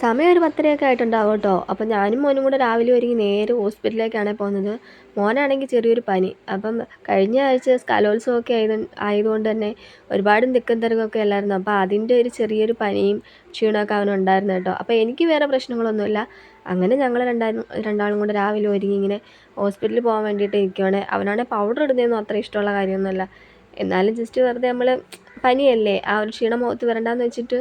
സമയം ഒരു പത്തരയൊക്കെ ആയിട്ടുണ്ടാവും കേട്ടോ. അപ്പം ഞാനും മോനും കൂടെ രാവിലെ ഒരുങ്ങി നേരെ ഹോസ്പിറ്റലിലേക്കാണ് പോകുന്നത്. മോനാണെങ്കിൽ ചെറിയൊരു പനി. അപ്പം കഴിഞ്ഞ ആഴ്ച കലോത്സവമൊക്കെ ആയത് ആയതുകൊണ്ട് തന്നെ ഒരുപാട് തിക്കും തിരക്കൊക്കെ അല്ലായിരുന്നു. അപ്പോൾ അതിന്റെ ഒരു ചെറിയൊരു പനിയും ക്ഷീണമൊക്കെ അവനുണ്ടായിരുന്നു കേട്ടോ. അപ്പോൾ എനിക്ക് വേറെ പ്രശ്നങ്ങളൊന്നുമില്ല. അങ്ങനെ ഞങ്ങൾ രണ്ടാളും രണ്ടാളും കൂടെ രാവിലെ ഒരുങ്ങി ഇങ്ങനെ ഹോസ്പിറ്റലിൽ പോകാൻ വേണ്ടിയിട്ട് ഇരിക്കുകയാണ് അവനാണെങ്കിൽ പൗഡർ ഇടുന്നതൊന്നും അത്ര ഇഷ്ടമുള്ള കാര്യമൊന്നുമല്ല. എന്നാലും ജസ്റ്റ് വെറുതെ നമ്മൾ പനിയല്ലേ. ആ ഒരു ക്ഷീണം മുഖത്ത് വരണ്ടെന്ന് വെച്ചിട്ട്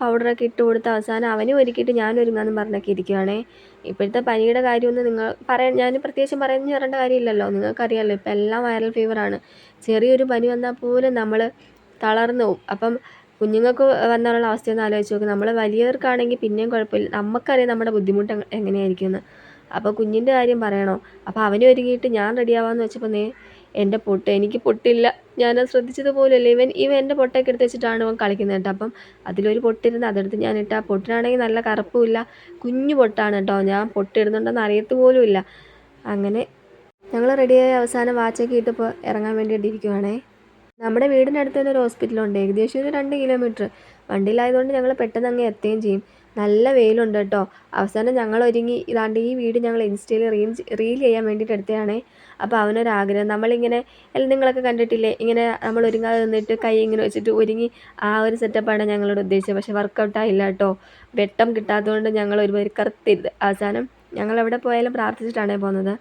പൗഡറൊക്കെ ഇട്ട് കൊടുത്ത് അവസാനം അവനും ഒരുക്കിയിട്ട് ഞാനും ഒരുങ്ങാന്നും പറഞ്ഞൊക്കെ ഇരിക്കുകയാണേ ഇപ്പോഴത്തെ പനിയുടെ കാര്യമൊന്നും നിങ്ങൾ പറയാൻ ഞാൻ പ്രത്യേകിച്ചും പറഞ്ഞു തരേണ്ട കാര്യമില്ലല്ലോ. നിങ്ങൾക്കറിയാമല്ലോ ഇപ്പം എല്ലാം വൈറൽ ഫീവറാണ് ചെറിയൊരു പനി വന്നാൽ പോലും നമ്മൾ തളർന്നു പോകും അപ്പം കുഞ്ഞുങ്ങൾക്ക് വന്നാലുള്ള അവസ്ഥയൊന്ന് ആലോചിച്ച് നോക്ക്. നമ്മൾ വലിയവർക്കാണെങ്കിൽ പിന്നെയും കുഴപ്പമില്ല. നമുക്കറിയാം നമ്മുടെ ബുദ്ധിമുട്ട് എങ്ങനെയായിരിക്കുമെന്ന്. അപ്പോൾ കുഞ്ഞിന്റെ കാര്യം പറയണോ? അപ്പോൾ അവനെ ഒരുങ്ങിയിട്ട് ഞാൻ റെഡിയാവാമെന്ന് വെച്ചപ്പോൾ നേ എന്റെ പൊട്ട് എനിക്ക് പൊട്ടില്ല. ഞാൻ പോലുമല്ല ഇവൻ ഇവൻ എന്റെ പൊട്ടൊക്കെ എടുത്ത് വെച്ചിട്ടാണ് ഇവൻ കളിക്കുന്നത് കേട്ടോ. അപ്പം അതിലൊരു പൊട്ടിരുന്ന് അതെടുത്ത് ഞാൻ ഇട്ട. ആ പൊട്ടിനാണെങ്കിൽ നല്ല കറുപ്പുമില്ല കുഞ്ഞു പൊട്ടാണ് കേട്ടോ. ഞാൻ പൊട്ടിടുന്നുണ്ടെന്ന് അറിയത്ത് പോലുമില്ല അങ്ങനെ ഞങ്ങൾ റെഡിയായി അവസാനം വാച്ചൊക്കെ ഇട്ടിപ്പോൾ ഇറങ്ങാൻ വേണ്ടിയിട്ട് ഇരിക്കുവാണേ നമ്മുടെ വീടിന്റെ അടുത്ത് തന്നെ ഒരു ഹോസ്പിറ്റലുണ്ട് ഏകദേശം ഒരു രണ്ട് കിലോമീറ്റർ വണ്ടിയിലായതുകൊണ്ട് ഞങ്ങൾ പെട്ടെന്ന് അങ്ങ് എത്തുകയും ചെയ്യും. നല്ല വെയിലുണ്ട് കേട്ടോ. അവസാനം ഞങ്ങൾ ഒരുങ്ങി ഇതാണ്ട് ഈ വീട് ഞങ്ങൾ ഇൻസ്റ്റയിൽ റീൽ റീൽ ചെയ്യാൻ വേണ്ടിയിട്ട് എടുത്തതാണേ. അപ്പോൾ അവനൊരാഗ്രഹം നമ്മളിങ്ങനെ അല്ല നിങ്ങളൊക്കെ കണ്ടിട്ടില്ലേ? ഇങ്ങനെ നമ്മൾ ഒരുങ്ങാതെ നിന്നിട്ട് കൈ ഇങ്ങനെ വെച്ചിട്ട് ഒരുങ്ങി ആ ഒരു സെറ്റപ്പാണ് ഞങ്ങളോട് ഉദ്ദേശിച്ചത്. പക്ഷേ വർക്കൗട്ട് ആയില്ല കേട്ടോ. വെട്ടം കിട്ടാത്തതുകൊണ്ട് ഞങ്ങൾ ഒരുപാട് കറുത്തിരുത്. അവസാനം ഞങ്ങൾ എവിടെ പോയാലും പ്രാർത്ഥിച്ചിട്ടാണ് പോകുന്നത്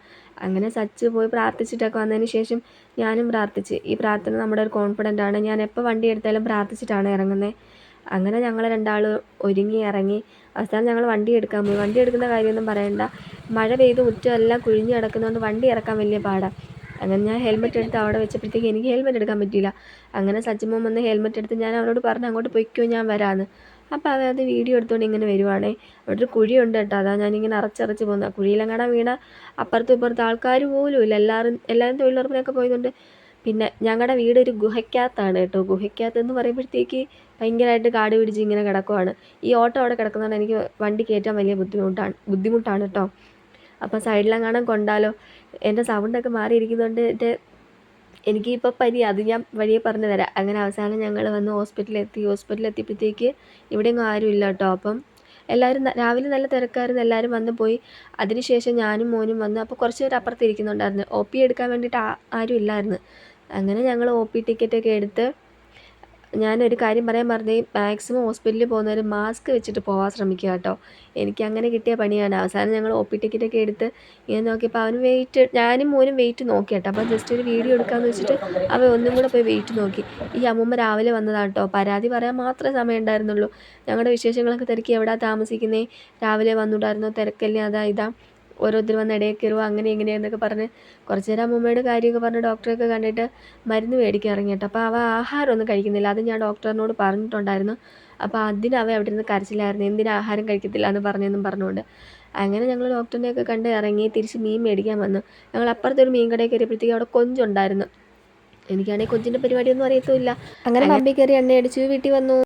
അങ്ങനെ സച്ച് പോയി പ്രാർത്ഥിച്ചിട്ടൊക്കെ വന്നതിന് ശേഷം ഞാനും പ്രാർത്ഥിച്ച്. ഈ പ്രാർത്ഥന നമ്മുടെ ഒരു കോൺഫിഡന്റ് ആണ്. ഞാൻ എപ്പോൾ വണ്ടി എടുത്താലും പ്രാർത്ഥിച്ചിട്ടാണ് ഇറങ്ങുന്നത് അങ്ങനെ ഞങ്ങൾ രണ്ടാൾ ഒരുങ്ങി ഇറങ്ങി അവസാനം ഞങ്ങൾ വണ്ടി എടുക്കാൻ പോയി. വണ്ടി എടുക്കുന്ന കാര്യമൊന്നും പറയണ്ട. മഴ പെയ്ത് മുറ്റമെല്ലാം കുഴിഞ്ഞ് കിടക്കുന്നതുകൊണ്ട് വണ്ടി ഇറക്കാൻ വലിയ പാടാണ് അങ്ങനെ ഞാൻ ഹെൽമെറ്റ് എടുത്ത് അവിടെ വെച്ചപ്പോഴത്തേക്ക് എനിക്ക് ഹെൽമെറ്റ് എടുക്കാൻ പറ്റിയില്ല. അങ്ങനെ സച്ചിമോൻ വന്ന് ഹെൽമെറ്റ് എടുത്ത് ഞാൻ അവരോട് പറഞ്ഞു അങ്ങോട്ട് പൊയ്ക്കോ ഞാൻ വരാമെന്ന് അപ്പോൾ അവരത് വീഡിയോ എടുത്തുകൊണ്ട് ഇങ്ങനെ വരുവാണേ. അവിടെ ഒരു കുഴിയുണ്ട് കേട്ടോ. അതാ ഞാനിങ്ങനെ അറച്ചറച്ച് പോകുന്നത് കുഴിയിലെങ്ങാണം വീണ അപ്പുറത്തും ഇപ്പുറത്തും ആൾക്കാർ പോലും ഇല്ല. എല്ലാവരും എല്ലാവരും തൊഴിലുറപ്പിനൊക്കെ പോയതുകൊണ്ട് പിന്നെ ഞങ്ങളുടെ വീട് ഒരു ഗുഹയ്ക്കകത്താണ് കേട്ടോ. ഗുഹയ്ക്കകത്ത് എന്ന് പറയുമ്പോഴത്തേക്ക് ഭയങ്കരമായിട്ട് കാട് പിടിച്ച് ഇങ്ങനെ കിടക്കുവാണ്. ഈ ഓട്ടോ അവിടെ കിടക്കുന്നതുകൊണ്ട് എനിക്ക് വണ്ടി കയറ്റാൻ വലിയ ബുദ്ധിമുട്ടാണ് ബുദ്ധിമുട്ടാണ് കേട്ടോ. അപ്പോൾ സൈഡിലെങ്ങാനും കൊണ്ടാലോ? എന്റെ സൗണ്ടൊക്കെ മാറിയിരിക്കുന്നതുകൊണ്ട് എന്റെ എനിക്കിപ്പോൾ പരി അത് ഞാൻ വഴിയെ പറഞ്ഞു തരാം. അങ്ങനെ അവസാനം ഞങ്ങൾ വന്ന് ഹോസ്പിറ്റലിലെത്തി. ഹോസ്പിറ്റലിലെത്തിയപ്പോഴത്തേക്ക് ഇവിടെയൊന്നും ആരുമില്ല കേട്ടോ. അപ്പം എല്ലാവരും രാവിലെ നല്ല തിരക്കായിരുന്നു. എല്ലാവരും വന്ന് പോയി. അതിനുശേഷം ഞാനും മോനും വന്ന് അപ്പോൾ കുറച്ച് പേര് അപ്പുറത്ത് ഇരിക്കുന്നുണ്ടായിരുന്നു. ഒ പി എടുക്കാൻ വേണ്ടിയിട്ട് ആരും ഇല്ലായിരുന്നു. അങ്ങനെ ഞങ്ങൾ ഒ പി ടിക്കറ്റൊക്കെ എടുത്ത് ഞാനൊരു കാര്യം പറയാൻ മറന്നു. മാക്സിമം ഹോസ്പിറ്റലിൽ പോകുന്നവർ മാസ്ക് വെച്ചിട്ട് പോകാൻ ശ്രമിക്കുക കേട്ടോ. എനിക്ക് അങ്ങനെ കിട്ടിയ പണിയാണ്. അവസാനം ഞങ്ങൾ ഒ പി ടിക്കറ്റൊക്കെ എടുത്ത് ഇങ്ങനെ നോക്കിയപ്പോൾ അവന് വെയിറ്റ് ഞാനും മോനും വെയിറ്റ് നോക്കി കേട്ടോ. അപ്പോൾ ജസ്റ്റ് ഒരു വീഡിയോ എടുക്കാമെന്ന് വെച്ചിട്ട് അവൻ ഒന്നും കൂടെ പോയി വെയിറ്റ് നോക്കി. ഈ അമ്മൂമ്മ രാവിലെ വന്നതാണ് കേട്ടോ. പരാതി പറയാൻ മാത്രമേ സമയം ഉണ്ടായിരുന്നുള്ളൂ. ഞങ്ങളുടെ വിശേഷങ്ങളൊക്കെ തിരക്കി എവിടെ താമസിക്കുന്നേ? രാവിലെ വന്നിട്ടായിരുന്നോ തിരക്കല്ലേ? അതാ ഇതാ. ഓരോരുത്തർ വന്ന് ഇടയിൽ കയറുക അങ്ങനെ ഇങ്ങനെ എന്നൊക്കെ പറഞ്ഞ് കുറച്ച് നേരം അമ്മമ്മയുടെ കാര്യമൊക്കെ പറഞ്ഞ് ഡോക്ടറെയൊക്കെ കണ്ടിട്ട് മരുന്ന് മേടിക്കാൻ ഇറങ്ങിയിട്ട് അപ്പോൾ അവ ആഹാരമൊന്നും കഴിക്കുന്നില്ല. അത് ഞാൻ ഡോക്ടറിനോട് പറഞ്ഞിട്ടുണ്ടായിരുന്നു. അപ്പോൾ അതിന് അവ അവിടെ നിന്ന് കരച്ചിലായിരുന്നു. എന്തിനാ ആഹാരം കഴിക്കത്തില്ല എന്ന് പറഞ്ഞെന്നും പറഞ്ഞുകൊണ്ട്. അങ്ങനെ ഞങ്ങൾ ഡോക്ടറിനെയൊക്കെ കണ്ട് ഇറങ്ങി തിരിച്ച് മീൻ മേടിക്കാൻ വന്നു. ഞങ്ങൾ അപ്പുറത്തെ ഒരു മീൻ കടയിൽ കയറിയപ്പോഴത്തേക്കും അവിടെ കൊഞ്ചുണ്ടായിരുന്നു. എനിക്കാണെങ്കിൽ കൊഞ്ചിന്റെ പരിപാടിയൊന്നും അറിയത്തുമില്ല. അങ്ങനെ പമ്പി കയറി എണ്ണ അടിച്ചു വീട്ടിൽ വന്നു.